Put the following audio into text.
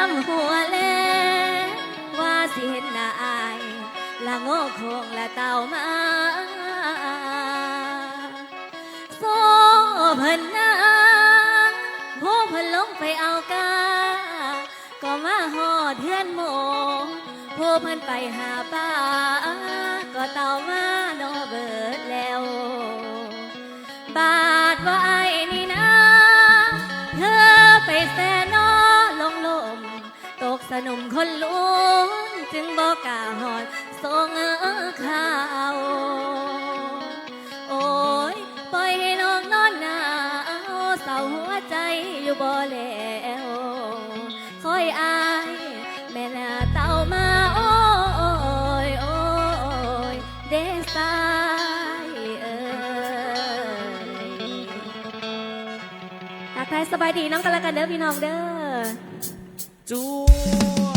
ำยามหัวแลว่าสิเห็นหน้าอายละโง่คงละเต่ามาโซ่เพิ่นนาผู้เพิ่นลงไปเอากา ก็มาหอดเทือนหมงผู้เพิ่นไปหาป้า ก็เต่ามาโนเบิดแล้วบา กาหอดส่งข่าวโอ้ยปล่อยให้น้องนอนหนาวเศร้าหัวใจอยู่บ่แล้วคอยอายแม่นาเต่ามาโอ้ยโอ้ยเดสายเอ้ยทักทายสบายดีน้องกันละกันเด้อพี่น้องเด้อจว